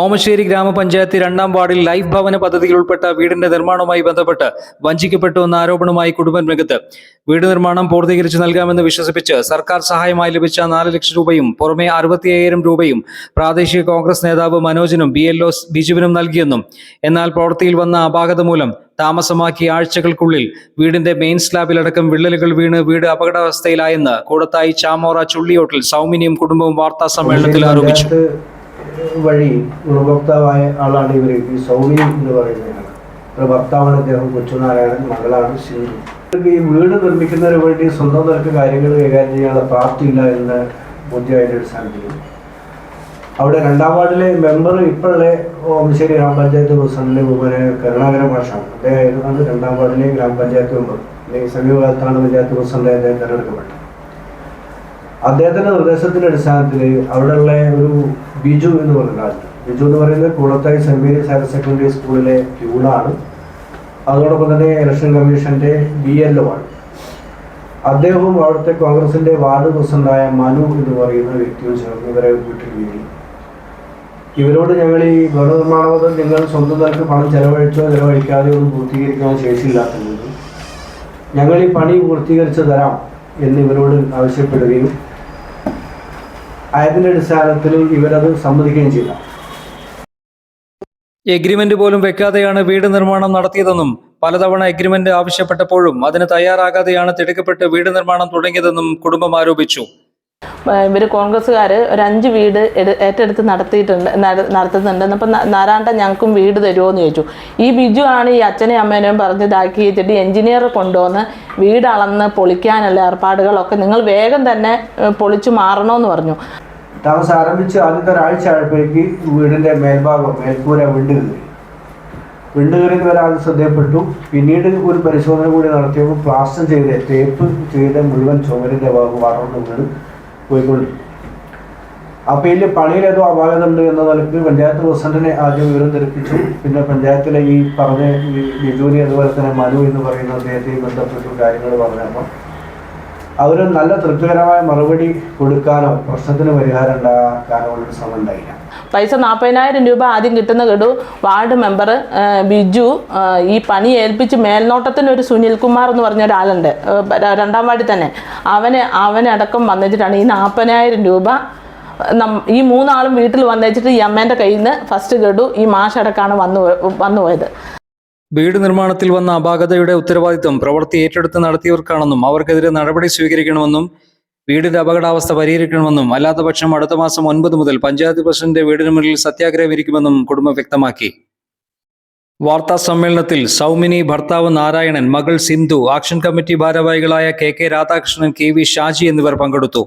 ഓമശ്ശേരി ഗ്രാമപഞ്ചായത്ത് രണ്ടാം വാർഡിൽ ലൈഫ് ഭവന പദ്ധതിയിൽ ഉൾപ്പെട്ട വീടിന്റെ നിർമ്മാണവുമായി ബന്ധപ്പെട്ട് വഞ്ചിക്കപ്പെട്ടു എന്ന ആരോപണവുമായി കുടുംബം രംഗത്ത്. വീട് നിർമ്മാണം പൂർത്തീകരിച്ച് നൽകാമെന്ന് വിശ്വസിപ്പിച്ച് സർക്കാർ സഹായമായി ലഭിച്ച നാല് ലക്ഷം രൂപയും പുറമെ അറുപത്തിയ്യായിരം രൂപയും പ്രാദേശിക കോൺഗ്രസ് നേതാവ് മനോജിനും ബി എൽ ഒ ബിജുവിനും നൽകിയെന്നും. എന്നാൽ പ്രവൃത്തിയിൽ വന്ന അപാകത മൂലം താമസമാക്കിയ ആഴ്ചകൾക്കുള്ളിൽ വീടിന്റെ മെയിൻ സ്ലാബിലടക്കം വിള്ളലുകൾ വീണ് വീട് അപകടാവസ്ഥയിലായെന്ന് കൂടത്തായി ചാമോറ ചുള്ളിയോട്ടിൽ സൗമിനിയും കുടുംബവും വാർത്താ സമ്മേളനത്തിൽ ആരോപിച്ചു. വഴി ഗുണഭോക്താവായ ആളാണ് ഇവർ ഈ സൗമ്യം എന്ന് പറയുന്നതാണ് ഒരു ഭർത്താവാണ് അദ്ദേഹം കൊച്ചുനാരായണൻ മകളാണ് സിന്ധു ഈ വീട് നിർമ്മിക്കുന്നതിന് വേണ്ടി സ്വന്തം നിലയ്ക്ക് കാര്യങ്ങൾ കൈകാര്യം ചെയ്യാനുള്ള പ്രാപ്തിയില്ല എന്ന് ബോധ്യമായിട്ട് അടിസ്ഥാനത്തിൽ അവിടെ രണ്ടാം വാർഡിലെ മെമ്പർ ഇപ്പോഴുള്ള ഓമശ്ശേരി ഗ്രാമപഞ്ചായത്ത് പ്രസിഡന്റ് ബഹുമാന കരുണാകര മാഷാണ്. അദ്ദേഹം ആയിരുന്നാണ് രണ്ടാം വാർഡിലെ ഗ്രാമപഞ്ചായത്ത് മെമ്പർ. അല്ലെങ്കിൽ സമീപകാലത്താണ് പഞ്ചായത്ത് പ്രസിഡന്റ് അദ്ദേഹം തെരഞ്ഞെടുക്കപ്പെട്ടത്. അദ്ദേഹത്തിന്റെ നിർദ്ദേശത്തിന്റെ അടിസ്ഥാനത്തിൽ അവിടെയുള്ള ഒരു ബിജു എന്ന് പറഞ്ഞ ആൾ ബിജു എന്ന് പറയുന്നത് Koodathayi Saint Mary's higher secondary സ്കൂളിലെ പ്യൂണാണ് അതോടൊപ്പം തന്നെ ഇലക്ഷൻ കമ്മീഷന്റെ ബി എൽ ഒ ആണ്. അദ്ദേഹവും അവിടുത്തെ കോൺഗ്രസിന്റെ വാർഡ് പ്രസിഡന്റായ മനു എന്ന് പറയുന്ന വ്യക്തിയും ചേർന്ന് ഇവരെ വീട്ടിൽ വീഴി ഇവരോട് ഞങ്ങൾ ഈ ഗൃഹനിർമ്മാണം നിങ്ങൾ സ്വന്തം നിലയ്ക്ക് പണം ചെലവഴിച്ചോ ചെലവഴിക്കാതെയോ ഒന്നും പൂർത്തീകരിക്കാൻ ശേഷിയില്ലാത്തത് ഞങ്ങൾ ഈ പണി പൂർത്തീകരിച്ചു തരാം എന്ന് ഇവരോട് ആവശ്യപ്പെടുകയും ആയതിന്റെ അടിസ്ഥാനത്തിൽ ഇവരത് സമ്മതിക്കുകയും ചെയ്ത. എഗ്രിമെന്റ് പോലും വെക്കാതെയാണ് വീട് നിർമ്മാണം നടത്തിയതെന്നും പലതവണ എഗ്രിമെന്റ് ആവശ്യപ്പെട്ടപ്പോഴും അതിന് തയ്യാറാകാതെയാണ് തിടുക്കപ്പെട്ട് വീട് നിർമ്മാണം തുടങ്ങിയതെന്നും കുടുംബം ആരോപിച്ചു. ഇവർ കോൺഗ്രസ്സുകാർ ഒരു അഞ്ച് വീട് ഏറ്റെടുത്ത് നടത്തിയിട്ടുണ്ട് നട- നടത്തുന്നുണ്ട്. അപ്പം നാരായണ ഞങ്ങൾക്കും വീട് തരുമോ എന്ന് ചോദിച്ചു. ഈ ബിജു ആണ് ഈ അച്ഛനെയും അമ്മേനെയും പറഞ്ഞ് ഇതാക്കി വെച്ചിട്ട് എഞ്ചിനീയർ കൊണ്ടുവന്ന് വീട് അളന്ന് പൊളിക്കാനുള്ള ഏർപ്പാടുകളൊക്കെ നിങ്ങൾ വേഗം തന്നെ പൊളിച്ചു മാറണമെന്ന് പറഞ്ഞു. താമസം ആരംഭിച്ച് ആദ്യത്തെ ഒരാഴ്ച ആയപ്പോഴേക്ക് വീടിന്റെ മേൽഭാഗം മേൽക്കൂര വിണ്ട് കയറി വിണ്ട് കയറിയത് വരെ ആദ്യം ശ്രദ്ധയപ്പെട്ടു. പിന്നീട് ഒരു പരിശോധന കൂടി നടത്തിയപ്പോൾ പ്ലാസ്റ്റർ ചെയ്ത് ടേപ്പ് ചെയ്ത മുഴുവൻ ചുമരിന്റെ ഭാഗം വളർന്നു വീണ് പോയിക്കൊണ്ടിരുന്നു അപ്പോൾ ഇതിൽ പണിയിൽ ഏതോ എന്ന നിലയ്ക്ക് പഞ്ചായത്ത് പ്രസിഡന്റിനെ ആദ്യം വിവരം ധരിപ്പിച്ചു പിന്നെ പഞ്ചായത്തിലെ ഈ പറഞ്ഞ ഈ ബിജുവിനെ അതുപോലെ തന്നെ മനു എന്ന് പറയുന്ന അദ്ദേഹത്തെയും ബന്ധപ്പെട്ടു കാര്യങ്ങൾ പറഞ്ഞപ്പോൾ അവർ നല്ല തൃപ്തികരമായ മറുപടി കൊടുക്കാനോ പ്രശ്നത്തിന് പരിഹാരം ഉണ്ടാക്കാനോ ഉള്ള ശ്രമം ഉണ്ടായില്ല. പൈസ നാൽപ്പതിനായിരം രൂപ ആദ്യം കിട്ടുന്ന ഗഡു വാർഡ് മെമ്പർ ബിജു ഈ പണി ഏൽപ്പിച്ച് മേൽനോട്ടത്തിന് ഒരു സുനിൽകുമാർ എന്ന് പറഞ്ഞ ഒരാളുണ്ട്. രണ്ടാം വാർഡിൽ തന്നെ. അവന് അവനടക്കം വന്നിട്ടാണ് ഈ നാൽപ്പതിനായിരം രൂപ ഈ മൂന്നാളും വീട്ടിൽ വന്നേച്ചിട്ട് ഈ അമ്മേന്റെ കയ്യിൽ നിന്ന് ഫസ്റ്റ് ഗഡു ഈ മാഷടക്കാണ് വന്നു വന്നുപോയത് വന്നു പോയത്. വീട് നിർമ്മാണത്തിൽ വന്ന അപാകതയുടെ ഉത്തരവാദിത്വം പ്രവൃത്തി ഏറ്റെടുത്ത് നടത്തിയവർക്കാണെന്നും അവർക്കെതിരെ നടപടി സ്വീകരിക്കണമെന്നും വീടിന്റെ അപകടാവസ്ഥ പരിഹരിക്കണമെന്നും അല്ലാത്ത പക്ഷം അടുത്ത മാസം ഒൻപത് മുതൽ പഞ്ചായത്ത് പ്രസിഡന്റ് വീടിന് മുന്നിൽ സത്യാഗ്രഹം ഇരിക്കുമെന്നും കുടുംബം വ്യക്തമാക്കി. വാർത്താ സമ്മേളനത്തിൽ സൗമിനി ഭർത്താവ് നാരായണൻ മകൾ സിന്ധു ആക്ഷൻ കമ്മിറ്റി ഭാരവാഹികളായ K K Radhakrishnan K V Shaji എന്നിവർ പങ്കെടുത്തു.